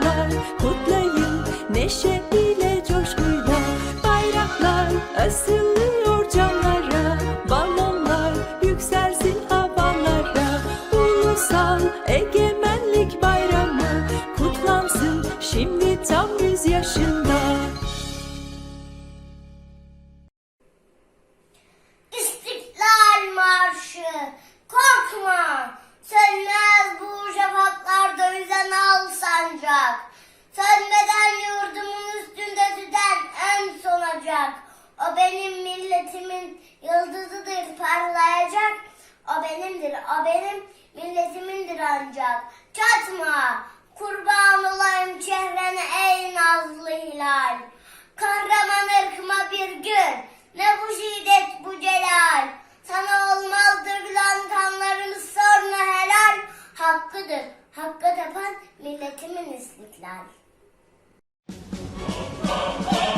bayraklar kutlayın neşe ile coşkuyla. Bayraklar asılıyor camlara balonlar yükselsin havalara. Ulusal egemenlik bayramı kutlansın şimdi tam yüz yaşın o benim milletimindir ancak. Çatma, kurban olayım çehrene ey nazlı hilal. Kahraman ırkıma bir gün, ne bu şiddet bu celal. Sana olmazdır lan kanlarımız sonra helal. Hakkıdır, hakkı tapan milletimin istiklal. İzmir'in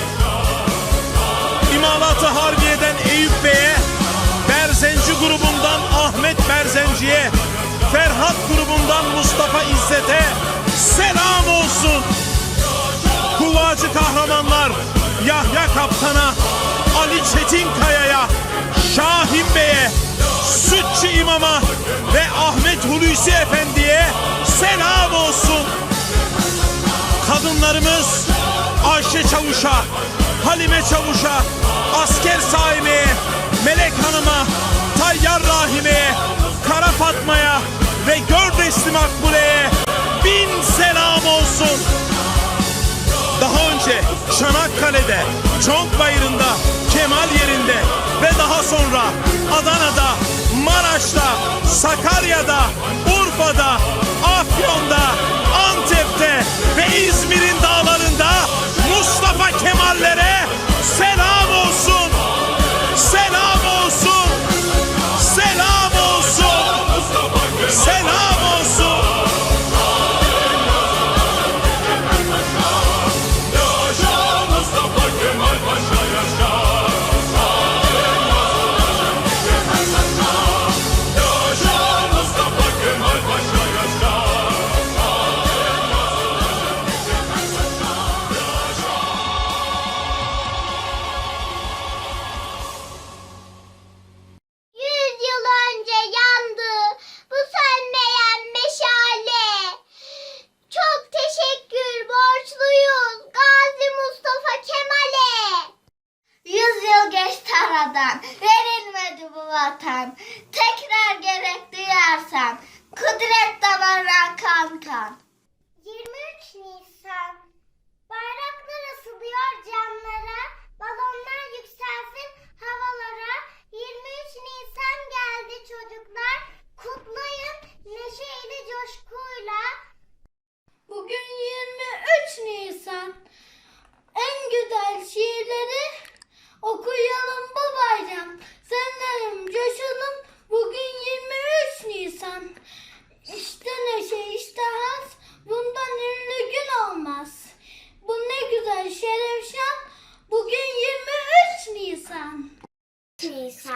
İmalatı Harbiye'den Eyüp Bey'e Berzenci grubundan Ahmet Berzenci'ye Ferhat grubundan Mustafa İzzet'e selam olsun. Kuvacı kahramanlar Yahya Kaptan'a, Ali Çetinkaya'ya, Şahin Bey'e, Sütçü İmam'a ve Ahmet Hulusi Efendi'ye selam olsun. Kadınlarımız Ayşe Çavuş'a, Halime Çavuş'a, Asker Saime'ye, Melek Hanım'a, Tayyar Rahime'ye, Kara Fatma'ya ve Gördesli Makbule'ye bin selam olsun. Daha önce Çanakkale'de, Çonkbayırı'nda, Kemal yerinde ve daha sonra Adana'da, Maraş'ta, Sakarya'da, Urfa'da,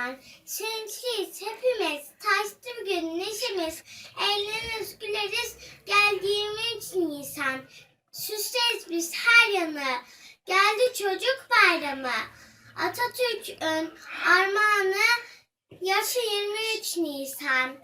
olan sevinçliyiz hepimiz. Taştı bugün neşemiz. Eğleniriz, güleriz. Geldiğimiz Nisan. Süsleriz biz her yanı. Geldi çocuk bayramı. Atatürk'ün armağanı yaşı 23 Nisan.